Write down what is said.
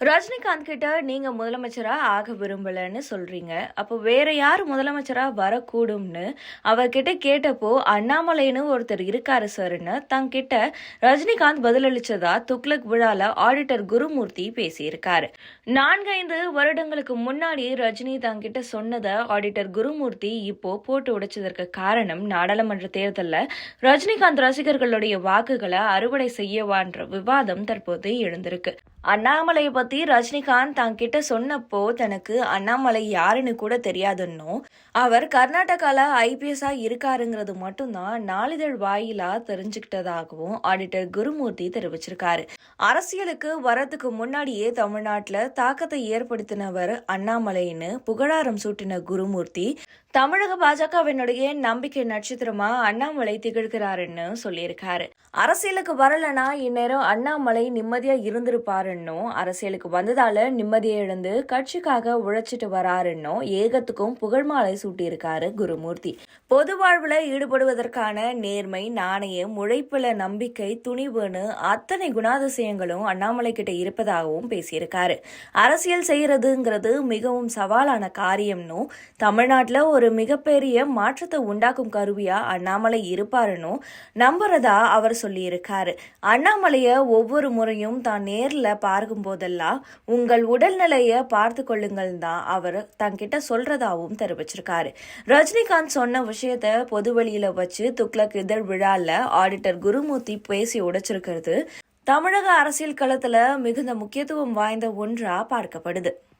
ரஜினிகாந்த் கிட்ட நீங்க முதலமைச்சரா ஆக விரும்பலன்னு சொல்றீங்க. அப்போ வேற யார் முதலமைச்சரா வரக்கூடும்னு அவர்கிட்ட கேட்டப்போ அண்ணாமலைன்னு ஒருத்தர் இருக்காரு சார்னு தங்கிட்ட ரஜினிகாந்த் பதிலளிச்சதா துக்ளக் விழால ஆடிட்டர் குருமூர்த்தி பேசியிருக்காரு. நான்கைந்து வருடங்களுக்கு முன்னாடி ரஜினி தங்கிட்ட சொன்னதை ஆடிட்டர் குருமூர்த்தி இப்போ போட்டு உடைச்சதற்கு காரணம் நாடாளுமன்ற தேர்தலில் ரஜினிகாந்த் ரசிகர்களுடைய வாக்குகளை அறுவடை செய்யவான்ற விவாதம் தற்போது எழுந்திருக்கு. அண்ணாமலையை பத்தி ரஜினிகாந்த் தங்கிட்ட சொன்னப்போ தனக்கு அண்ணாமலை யாருன்னு கூட தெரியாதுன்னும் அவர் கர்நாடகால ஐபிஎஸ்ஸாக இருக்காருங்கிறது மட்டும்தான் நாளிதழ் வாயிலா தெரிஞ்சுக்கிட்டதாகவும் ஆடிட்டர் குருமூர்த்தி தெரிவிச்சிருக்காரு. அரசியலுக்கு வரதுக்கு முன்னாடியே தமிழ்நாட்டுல தாக்கத்தை ஏற்படுத்தினவர் அண்ணாமலைன்னு புகழாரம் சூட்டின குருமூர்த்தி தமிழக பாஜகவினுடைய நம்பிக்கை நட்சத்திரமா அண்ணாமலை திகழ்கிறாருன்னு சொல்லியிருக்காரு. அரசியலுக்கு வரலனா இந்நேரம் அண்ணாமலை நிம்மதியா இருந்திருப்பாருன்னும் அரசியலுக்கு வந்ததால நிம்மதியை இழந்து கட்சிக்காக உழைச்சிட்டு வராருன்னும் ஏகத்துக்கும் புகழ்மாலை சூட்டியிருக்காரு குருமூர்த்தி. பொது வாழ்வுல ஈடுபடுவதற்கான நேர்மை நாணயம் உழைப்புல நம்பிக்கை துணிவுன்னு அத்தனை குணாதிசயங்களும் அண்ணாமலை கிட்ட இருப்பதாகவும் பேசியிருக்காரு. அரசியல் செய்யறதுங்கிறது மிகவும் சவாலான காரியம்னும் தமிழ்நாட்டுல ஒரு மிகப்பெரிய மாற்றத்தை உண்டாக்கும் கருவியா அண்ணாமலை இருப்பாருன்னு நம்புறதா அவர் சொல்லியிருக்காரு. அண்ணாமலைய ஒவ்வொரு முறையும் தான் நேர்ல பார்க்கும் போதெல்லாம் உங்கள் உடல்நிலையை பார்த்து கொள்ளுங்கள் தான் அவர் தங்கிட்ட சொல்றதாவும் தெரிவிச்சிருக்காரு. ரஜினிகாந்த் சொன்ன விஷயத்த பொதுவெளியில வச்சு துக்ளக் இதழ் விழால ஆடிட்டர் குருமூர்த்தி பேசி உடைச்சிருக்கிறது தமிழக அரசியல் களத்துல மிகுந்த முக்கியத்துவம் வாய்ந்த ஒன்றா பார்க்கப்படுது.